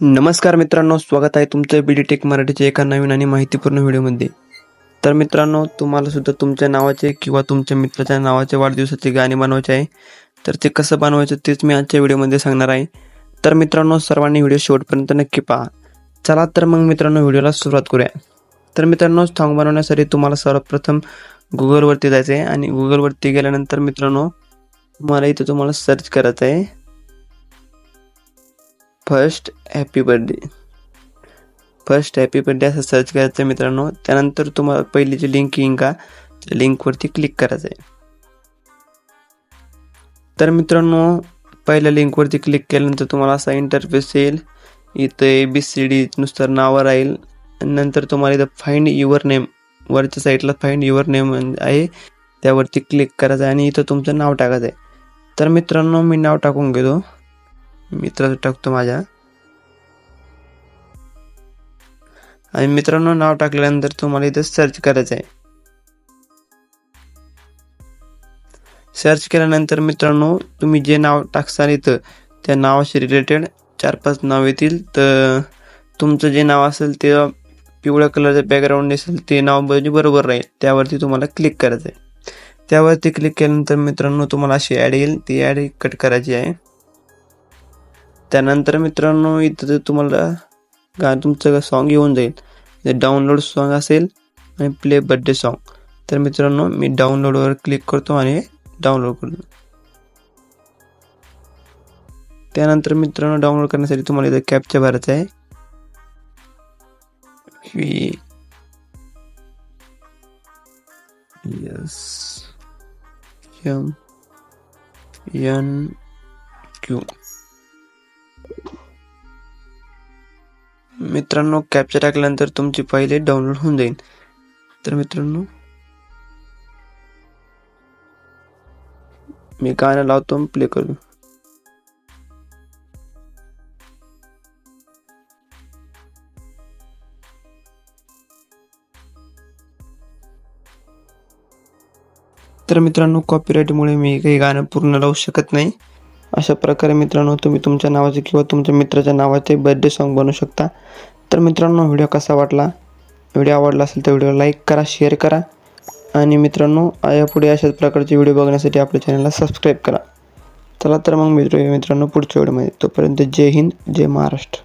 नमस्कार मित्रांनो स्वागत आहे तुमचं बी डी टेक मराठीच्या एका नवीन आणि माहितीपूर्ण व्हिडिओमध्ये. तर मित्रांनो तुम्हाला सुद्धा तुमच्या नावाचे किंवा तुमच्या मित्राच्या नावाचे वाढदिवसाचे गाणे बनवायचे आहे. तर ते कसं बनवायचं तेच मी आजच्या व्हिडिओमध्ये सांगणार आहे. तर मित्रांनो सर्वांनी व्हिडिओ शेवटपर्यंत नक्की पहा. चला तर मग मित्रांनो व्हिडिओला सुरुवात करूया. तर मित्रांनो सॉन्ग बनवण्यासाठी तुम्हाला सर्वप्रथम गुगलवरती जायचं आहे आणि गुगलवरती गेल्यानंतर मित्रांनो तुम्हाला इथं तुम्हाला सर्च करायचं आहे first happy birthday. First happy birthday असं सर्च करायचं आहे मित्रांनो. त्यानंतर तुम्हाला पहिली जी लिंक येईन का त्या लिंकवरती क्लिक करायचं आहे. तर मित्रांनो पहिल्या लिंकवरती क्लिक केल्यानंतर तुम्हाला असा इंटरफेस येईल. इथं ए बी सी डी नुसतं नावं राहील. आणि नंतर तुम्हाला इथं फाइंड युअर नेम वरच्या साईडला फाइंड युअर नेम आहे. त्यावरती क्लिक करायचं आहे आणि इथं तुमचं नाव टाकायचं आहे. तर मित्रांनो मी नाव टाकून घेतो. मित्राचं टाकतो माझ्या. आणि मित्रांनो नाव टाकल्यानंतर तुम्हाला इथं सर्च करायचं आहे सर्च केल्यानंतर मित्रांनो तुम्ही जे नाव टाकसाल इथं त्या नावाशी रिलेटेड चार पाच नाव येतील. तर तुमचं जे नाव असेल ते पिवळ्या कलरचं बॅकग्राऊंड असेल ते नाव म्हणजे बरोबर राहील. त्यावरती तुम्हाला क्लिक करायचं आहे त्यावरती क्लिक केल्यानंतर मित्रांनो तुम्हाला अशी ॲड येईल. ती ॲड कट करायची आहे. त्यानंतर मित्रांनो इथं तुम्हाला गा तुमचं सॉन्ग येऊन जाईल. डाउनलोड सॉन्ग असेल आणि प्ले बड्डे सॉन्ग तर मित्रांनो मी डाउनलोडवर क्लिक करतो आणि डाउनलोड करतो त्यानंतर मित्रांनो डाउनलोड करण्यासाठी तुम्हाला इथं कॅपच्या भरायचं आहे. यस एन क्यू मित्रांनो कॅप्चर टाकल्यानंतर तुमची फाईल डाउनलोड होऊन जाईल. तर मित्रांनो मी गाणं लावतो प्ले करू. तर मित्रांनो कॉपीराईटमुळे मी काही गाणं पूर्ण लावू शकत नाही. अशा प्रकारे मित्रांनो तुम्ही तुमच्या नावाचे किंवा तुमच्या मित्राच्या नावाचे बर्थडे सॉन्ग बनवू शकता. तर मित्रांनो व्हिडिओ कसा वाटला? व्हिडिओ आवडला असेल तर व्हिडिओ लाईक करा शेअर करा. आणि मित्रांनो यापुढे अशाच प्रकारचे व्हिडिओ बघण्यासाठी आपल्या चॅनलला सबस्क्राईब करा. चला तर मग मित्र मित्रांनो पुढच्या व्हिडिओमध्ये तोपर्यंत जय हिंद जय महाराष्ट्र.